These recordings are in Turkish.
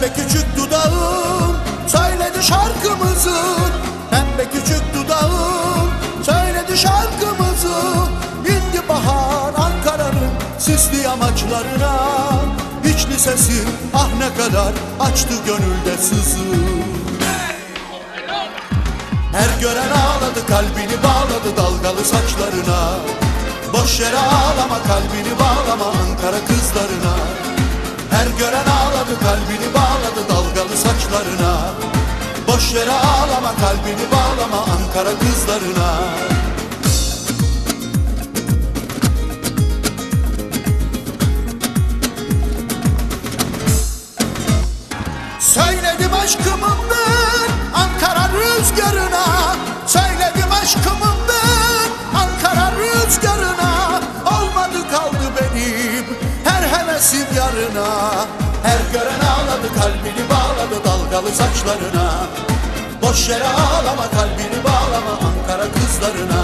Pembe küçük dudağım söyledi şarkımızın. Pembe küçük dudağım söyledi şarkımızı Bindi bahar Ankara'nın sisli yamaçlarına. Hiçli sesi ah ne kadar açtı gönülde sızı. Her gören ağladı kalbini bağladı dalgalı saçlarına. Boş yere ağlama kalbini bağlama Ankara kızlarına. Her gören ağladı kalbini bağladı dalgalı saçlarına. Boş yere ağlama kalbini bağlama Ankara kızlarına. Söyledim aşkımın yarına Her gören ağladı kalbini bağladı Dalgalı saçlarına. Boş yere ağlama kalbini bağlama Ankara kızlarına.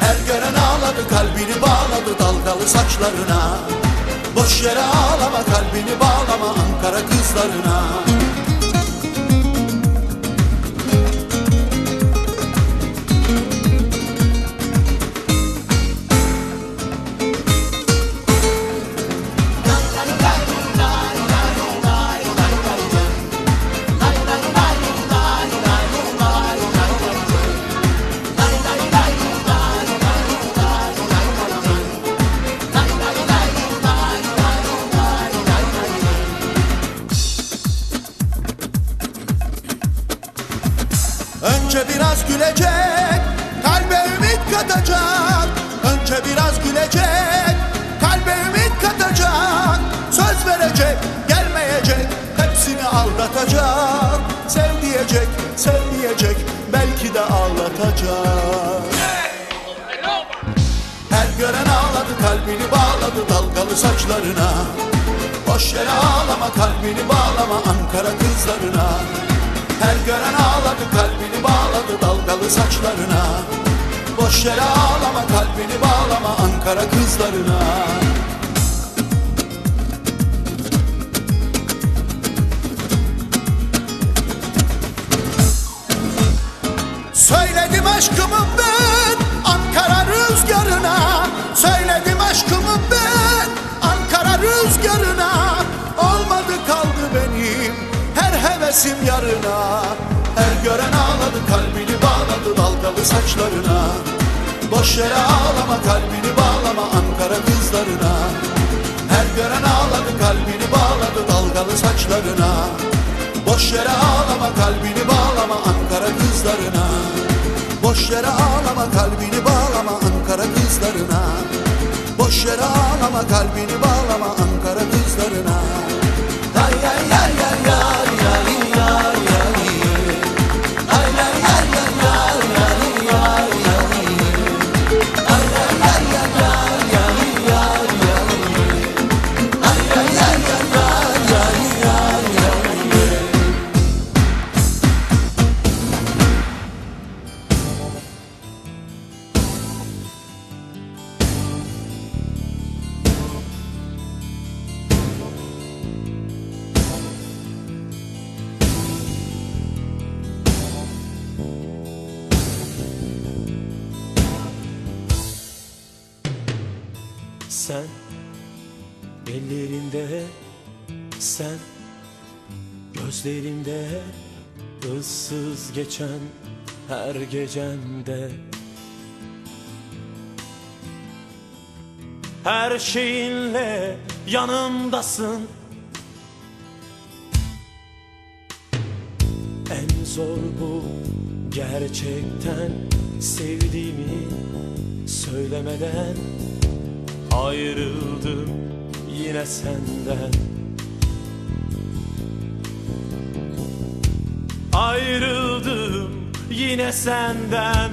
Her gören ağladı kalbini bağladı Dalgalı saçlarına. Boş yere ağlama kalbini bağlama Ankara kızlarına aldatacak. Sev diyecek, sevmeyecek, belki de ağlatacak. Her gören ağladı kalbini bağladı dalgalı saçlarına Boş yere ağlama kalbini bağlama Ankara kızlarına Her gören ağladı kalbini bağladı dalgalı saçlarına Boş yere ağlama kalbini bağlama Ankara kızlarına saçlarına. Boş yere ağlama kalbini bağlama Ankara kızlarına. Her gören ağladı kalbini bağladı Dalgalı saçlarına. Boş yere ağlama kalbini bağlama Ankara kızlarına. Boş yere ağlama kalbini bağlama Ankara kızlarına. Boş yere ağlama kalbini bağlama Ankara kızlarına Sen ellerinde sen gözlerinde ıssız geçen her gecemde her şeyinle yanımdasın. En zor bu gerçekten sevdiğimi söylemeden Ayrıldım yine senden. Ayrıldım yine senden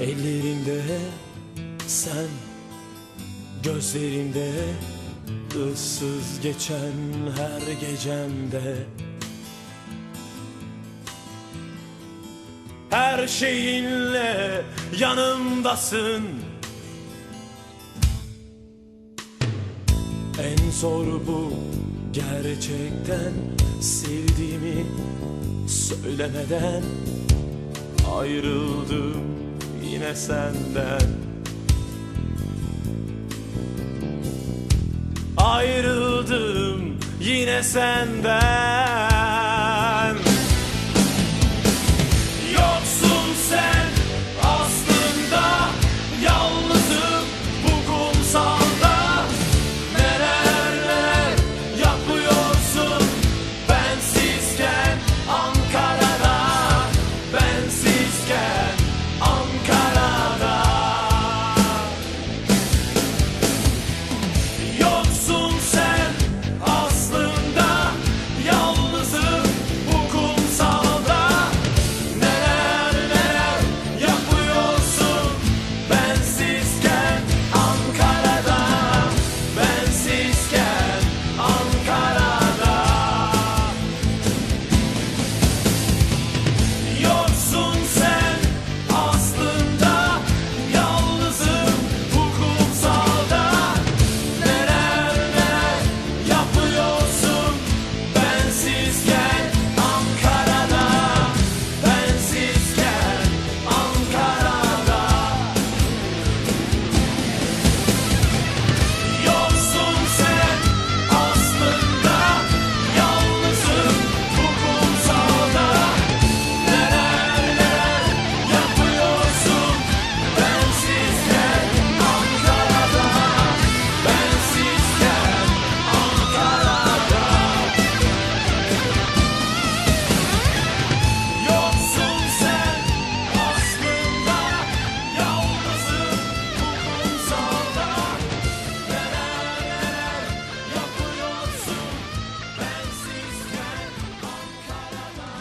Ellerinde sen Gözlerinde ıssız geçen her gecemde. Her şeyinle yanımdasın. En zor bu gerçekten sevdiğimi söylemeden Ayrıldım yine senden. Ayrıldım yine senden